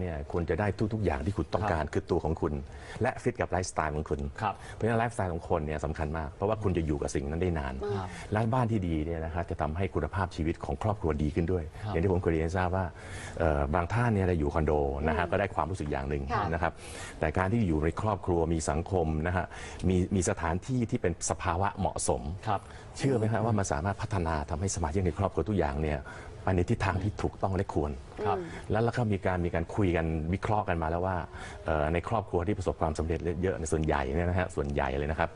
เนี่ยคุณจะได้ทุก ๆ อย่างที่คุณต้องการคือตัวของคุณ และฟิตกับไลฟ์สไตล์ของคุณครับเพราะฉะนั้นไลฟ์สไตล์ของคนเนี่ยสำคัญมาก เพราะว่าคุณจะอยู่กับสิ่งนั้นได้นานครับและบ้านที่ดีเนี่ยนะครับจะทำให้คุณภาพชีวิตของครอบครัวดีขึ้นด้วยครับอย่างที่ผมเคยเรียนให้ทราบว่าเอ่อบางท่านเนี่ยอยู่คอนโดนะฮะก็ได้ความรู้สึกอย่างหนึ่งค่ะนะครับแต่การที่อยู่ในครอบครัวมีสังคมนะฮะมีมีสถานที่ที่เป็นสภาวะเหมาะสมครับเชื่อไหมครับว่ามันสามารถพัฒนาทำให้สมาชิกในครอบครัวทุกอย่างเนี่ย ไปในทิศทางที่ถูกต้องและควรครับแล้วเราก็มีการมีการคุยกันวิเคราะห์กันมาแล้วว่าเอ่อในครอบครัวที่ประสบความสำเร็จเยอะในส่วนใหญ่เนี่ยนะฮะส่วนใหญ่เลยนะครับ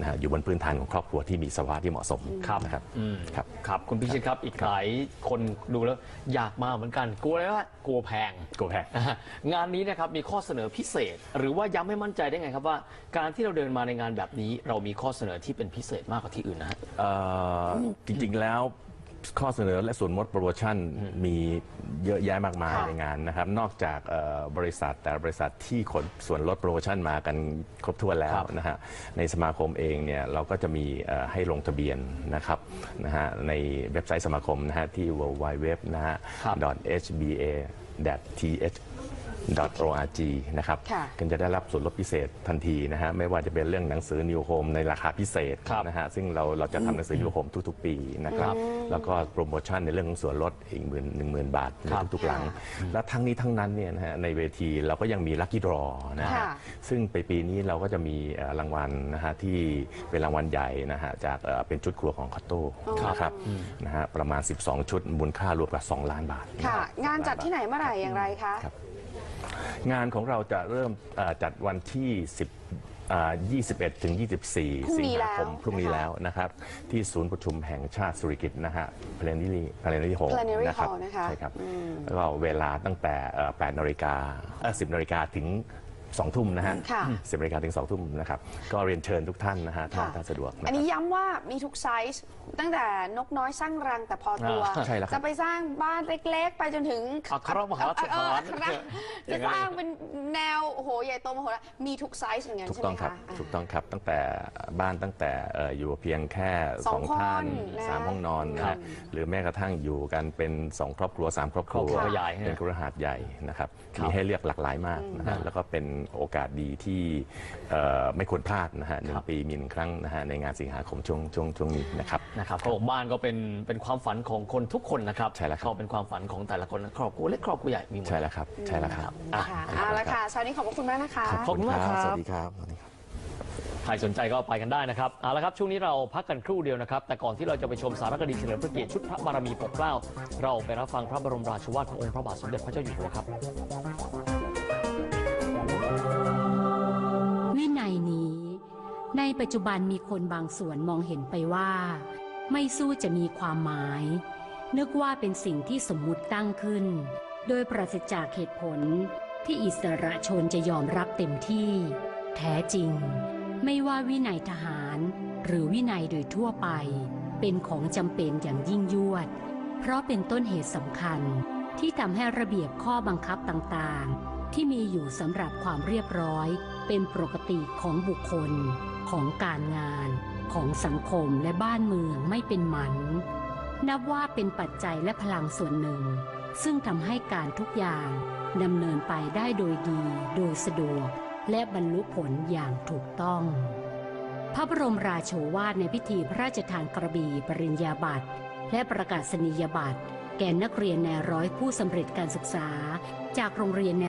นะฮะอยู่บนพื้นฐานของครอบครัวที่มีสภาวะที่เหมาะสมครับ นะครับอืมครับ ครับ คุณพิชิตครับอีกหลายคนดูแล้วอยากมาเหมือนกันกลัวอะไรวะกลัวแพง กลัวแพงนะฮะงานนี้นะครับมีข้อเสนอพิเศษ หรือว่าย้ำให้มั่นใจได้ไงครับว่า การที่เราเดินมาในงานแบบนี้ เรามีข้อเสนอที่เป็นพิเศษมากกว่าที่อื่นนะฮะ เอ่อจริงๆแล้ว ข้อเสนอและส่วนลดโปรโมชั่นมีเยอะแยะมากมายค่ะในงานนะครับ นอกจากเอ่อบริษัทแต่ละบริษัทที่ขนส่วนลดโปรโมชั่นมากันครบถ้วนแล้ควรับนะฮะในสมาคมเองเนี่ยเราก็จะมีเอ่อให้ลงทะเบียนนะครับนะฮะในเว็บไซต์สมาคมนะฮะที่ www นะฮะครับ hba-th .org นะครับค่ะก็จะได้รับส่วนลดพิเศษทันทีนะฮะไม่ว่าจะเป็นเรื่องหนังสือ New Home ในราคาพิเศษครับนะฮะซึ่งเราเราจะทำหนังสือ New Home ทุกๆ ปีนะครับแล้วก็โปรโมชั่นในเรื่องของส่วนลดอีกหมื่นหนึ่งหมื่นบาทในครับทุกๆหลัง และทั้งนี้ทั้งนั้นเนี่ยนะฮะในเวทีเราก็ยังมีลัคกี้ดรอนะฮะค่ะซึ่งไปปีนี้เราก็จะมีเอ่อรางวัลนะฮะที่เป็นรางวัลใหญ่นะฮะจากเอ่อเป็นชุดครัวของคอตโต้นะครับนะฮะประมาณ 12 ชุดมูลค่ารวมกว่า2ล้านบาทค่ะนะครับงานจัดที่ไหนเมื่อไหร่อย่างไรคะครับ งานของเราจะเริ่มเอ่อจัดวันที่ 10อ่า21 ถึง 24 พรุ่งสิงนี้หาคมแล้วพรุ่งนี้นะคะแล้วนะครับ ที่ศูนย์ประชุมแห่งชาติสุริกิตนะฮะ Plenary Plenary Hall Plenary นะครับ Hall นะคะใช่ครับ อืม แล้วก็เวลาตั้งแต่เอ่อ8นาฬิกาเอ่อ10นาฬิกาถึง 2 ทุ่มนะฮะค่ะ10นาฬิกาถึง 2 ทุ่มนะครับ ก็เรียนเชิญทุกท่านนะฮะถ้าค่ะถ้าสะดวกนะอันครันี้บ ย้ำว่ามีทุกไซส์ตั้งแต่นกน้อยสร้างรังแต่พอตัว อ่าใช่แล้วครับ จะไปสร้างบ้านเล็กๆ ไปจนถึงอัครมหาราชเออทานอัครอจะย่างนั้นสร้างเป็นแนวโอ้โหใหญ่โตมโหฬารมีทุกไซส์อย่างนั้นถูกใช่ต้ไหอมงครับคะถูกต้องครับตั้งแต่บ้านตั้งแต่เอ่ออยู่เพียงแค่สสอองงคนท่านนะสามห้องนอนนะครัฮะบหรือแม้กระทั่งอยู่กันเป็นสองครอบครัวสามครอบครัวครอบครัวใหญ่ฮะเป็นครหาสน์ใหญ่นะครับครับ มีให้เลือกหลากหลายมากนะฮะแล้วก็เป็นโอกาสดีที่เอ่อไม่ควรพลาดนะฮะหนึ่งปีมีหนึ่งครั้งนะฮะในงานสิงหาคมช่วงช่วงช่วงนี้นะครับนะครับเขาบอกบ้านก็เป็นเป็นความฝันของคนทุกคนนะครับใช่แล้วครับก็เป็นความฝันของแต่ละคนนะครอบครัวเล็กครอบครัวใหญ่มีหมดใช่แล้วครับใช่แล้วครับอะค่ะเอาละค่ะเช้านี้ขอบพระคุณมากนะคะขอบคุณมากครับสวัสดีครับสวัสดีครับใครสนใจก็ไปกันได้นะครับเอาละครับ ช่วงนี้เราพักกันครู่เดียวนะครับ แต่ก่อนที่เราจะไปชมสารคดีเฉลิมพระเกียรติชุดพระบารมีปกเกล้า เราไปรับฟังพระบรมราชวาทขององค์พระบาทสมเด็จพระเจ้าอยู่หัวครับ ปัจจุบันมีคนบางส่วนมองเห็นไปว่า ไม่สู้จะมีความหมาย นึกว่าเป็นสิ่งที่สมมุติตั้งขึ้น โดยปราศจากเหตุผลที่อิสระชนจะยอมรับเต็มที่ แท้จริง ไม่ว่าวินัยทหาร หรือวินัยโดยทั่วไป เป็นของจำเป็นอย่างยิ่งยวด เพราะเป็นต้นเหตุสำคัญที่ทำให้ระเบียบข้อบังคับต่างๆ ที่มีอยู่สำหรับความเรียบร้อย เป็นปกติของบุคคล ของการงานของสังคมและบ้านเมืองไม่เป็นหมัน นับว่าเป็นปัจจัยและพลังส่วนหนึ่ง ซึ่งทำให้การทุกอย่างดำเนินไปได้โดยดี โดยสะดวก และบรรลุผลอย่างถูกต้อง พระบรมราโชวาทในพิธีพระราชทานกระบี่ปริญญาบัตรและประกาศนียบัตรแก่นักเรียนในร้อยผู้สำเร็จการศึกษาจากโรงเรียนใน